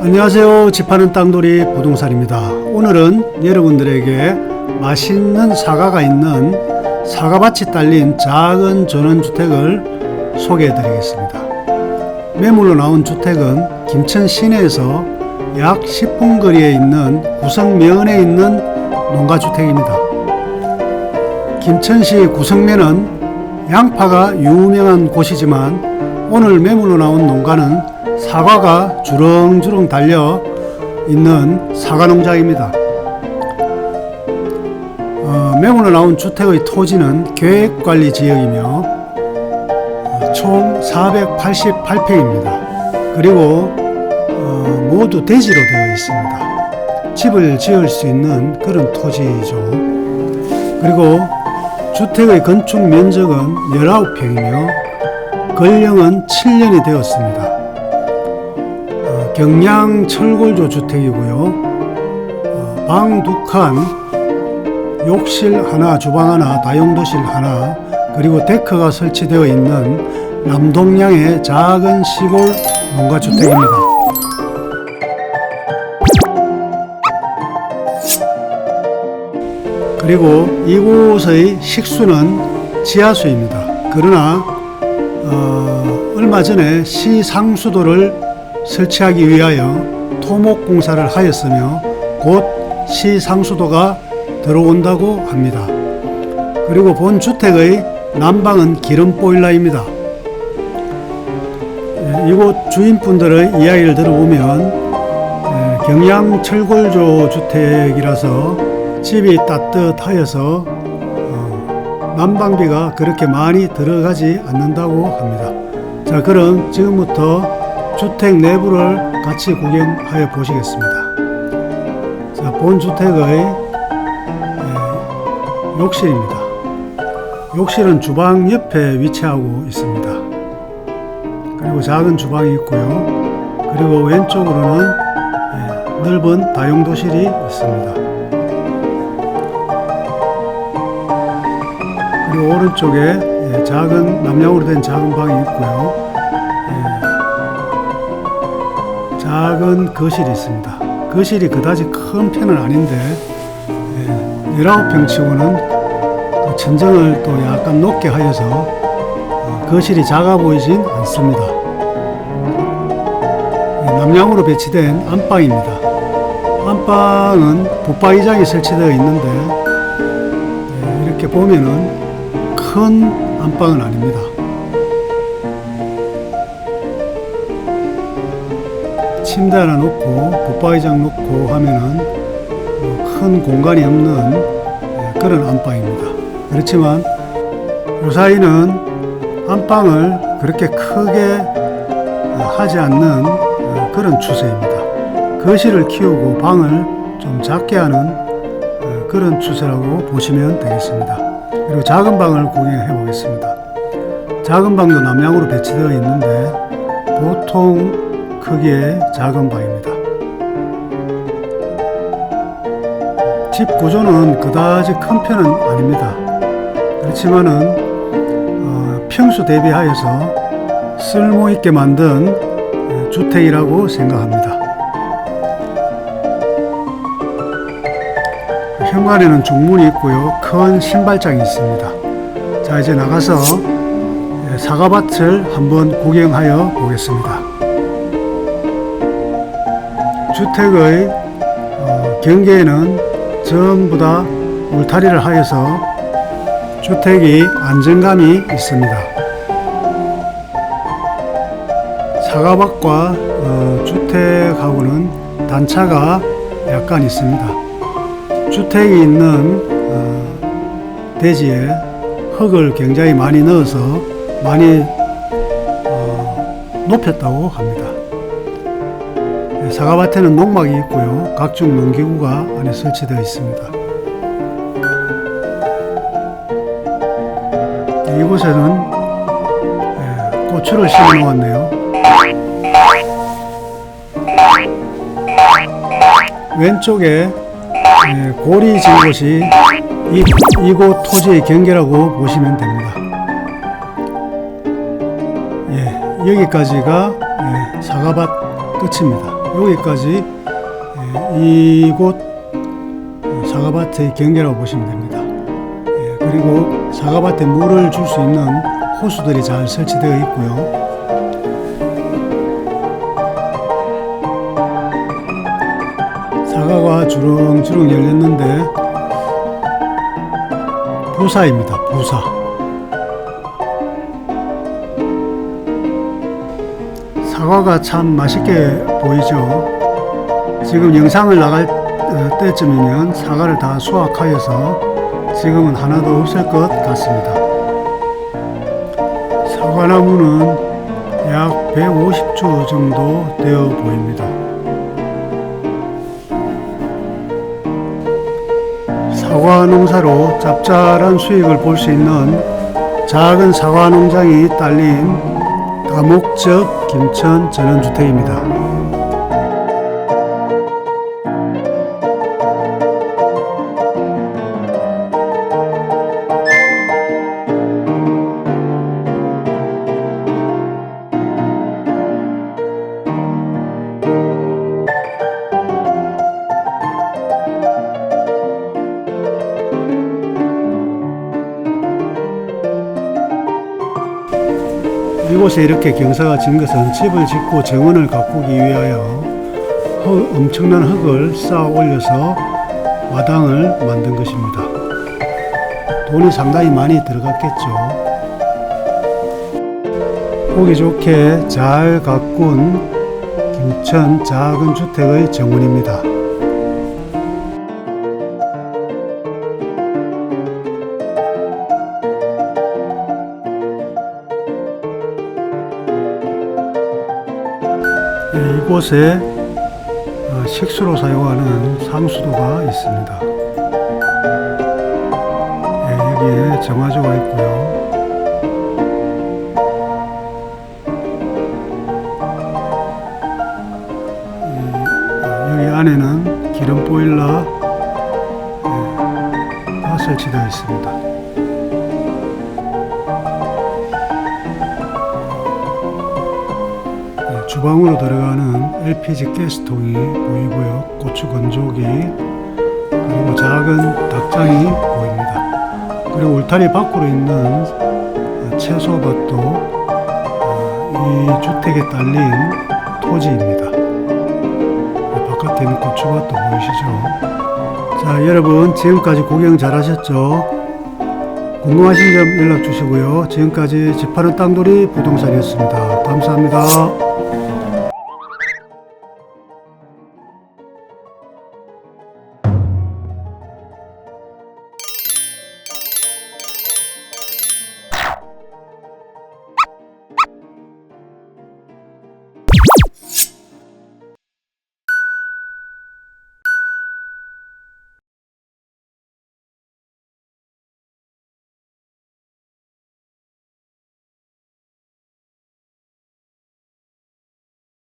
안녕하세요. 집하는 땅돌이 부동산입니다. 오늘은 여러분들에게 맛있는 사과가 있는 사과밭이 딸린 작은 전원주택을 소개해 드리겠습니다. 매물로 나온 주택은 김천 시내에서 약 10분 거리에 있는 구성면에 있는 농가주택입니다. 김천시 구성면은 양파가 유명한 곳이지만 오늘 매물로 나온 농가는 사과가 주렁주렁 달려 있는 사과 농장입니다. 어, 매물로 나온 주택의 토지는 계획관리 지역이며 어, 총 488평입니다. 그리고 어, 모두 대지로 되어 있습니다. 집을 지을 수 있는 그런 토지죠. 그리고 주택의 건축 면적은 19평이며 건령은 7년이 되었습니다. 어, 경량 철골조 주택이고요. 어, 방두 칸, 욕실 하나, 주방 하나, 다용도실 하나, 그리고 데크가 설치되어 있는 남동양의 작은 시골 농가주택입니다. 그리고 이곳의 식수는 지하수입니다. 그러나 어, 얼마 전에 시상수도를 설치하기 위하여 토목 공사를 하였으며 곧 시상수도가 들어온다고 합니다. 그리고 본 주택의 난방은 기름 보일러입니다. 예, 이곳 주인분들의 이야기를 들어보면 예, 경량 철골조 주택이라서 집이 따뜻하여서 어, 난방비가 그렇게 많이 들어가지 않는다고 합니다. 자, 그럼 지금부터 주택 내부를 같이 구경하여 보시겠습니다. 자, 본 주택의 에, 욕실입니다. 욕실은 주방 옆에 위치하고 있습니다. 그리고 작은 주방이 있고요. 그리고 왼쪽으로는 예, 넓은 다용도실이 있습니다. 그리고 오른쪽에 예, 작은 남양으로 된 작은 방이 있고요. 예, 작은 거실이 있습니다. 거실이 그다지 큰 편은 아닌데 예, 19평 치고는 또 천정을 또 약간 높게 하여서 어, 거실이 작아 보이진 않습니다. 예, 남양으로 배치된 안방입니다. 안방은 붙박이장이 설치되어 있는데 예, 이렇게 보면은 큰 안방은 아닙니다. 침대 하나 놓고 붙박이장 놓고 하면은 뭐큰 공간이 없는 예, 그런 안방입니다. 그렇지만 요 사이는 안방을 그렇게 크게 어, 하지 않는 어, 그런 추세입니다. 거실을 키우고 방을 좀 작게 하는 어, 그런 추세라고 보시면 되겠습니다. 그리고 작은 방을 구경해 보겠습니다. 작은 방도 남향으로 배치되어 있는데 보통 크기의 작은 방입니다. 집 구조는 그다지 큰 편은 아닙니다. 그렇지만은 어, 평수 대비하여서 쓸모 있게 만든 어, 주택이라고 생각합니다. 현관에는 중문이 있고요. 큰 신발장이 있습니다. 자, 이제 나가서 예, 사과밭을 한번 구경하여 보겠습니다. 주택의 어, 경계에는 전부 다 울타리를 하여서 주택이 안정감이 있습니다. 사과밭과 어, 주택하고는 단차가 약간 있습니다. 주택이 있는 어, 대지에 흙을 굉장히 많이 넣어서 많이 어, 높였다고 합니다. 네, 사과밭에는 농막이 있고요. 각종 농기구가 안에 설치되어 있습니다. 이곳에는 예, 고추를 심어 놓았네요. 왼쪽에 예, 골이 진 곳이 이, 이곳 토지의 경계라고 보시면 됩니다. 예, 여기까지가 예, 사과밭 끝입니다. 여기까지 예, 이곳 사과밭의 경계라고 보시면 됩니다. 예, 그리고 사과밭에 물을 줄 수 있는 호수들이 잘 설치되어 있고요. 사과가 주렁주렁 열렸는데 부사입니다. 부사. 사과가 참 맛있게 보이죠. 지금 영상을 나갈 어, 때쯤이면 사과를 다 수확하여서 지금은 하나도 없을 것 같습니다. 사과나무는 약 150주 정도 되어 보입니다. 농사로 짭짤한 수익을 볼 수 있는 작은 사과 농장이 딸린 다목적 김천 전원주택입니다. 이곳에 이렇게 경사가 진 것은 집을 짓고 정원을 가꾸기 위하여 흙, 엄청난 흙을 쌓아 올려서 마당을 만든 것입니다. 돈이 상당히 많이 들어갔겠죠. 보기 좋게 잘 가꾼 김천 작은 주택의 정원입니다. 예, 이곳에 어, 식수로 사용하는 상수도가 있습니다. 예, 여기에 정화조가 있고요. 이, 어, 안에는 기름 보일러 예, 다 설치되어 있습니다. 주방으로 들어가는 LPG 가스통이 보이고요. 고추 건조기 그리고 작은 닭장이 보입니다. 그리고 울타리 밖으로 있는 어, 채소밭도 어, 이 주택에 딸린 토지입니다. 네, 바깥에 있는 고추밭도 보이시죠? 자, 여러분 지금까지 구경 잘 하셨죠? 궁금하신 점 연락 주시고요. 지금까지 집파는 땅돌이 부동산이었습니다. 감사합니다.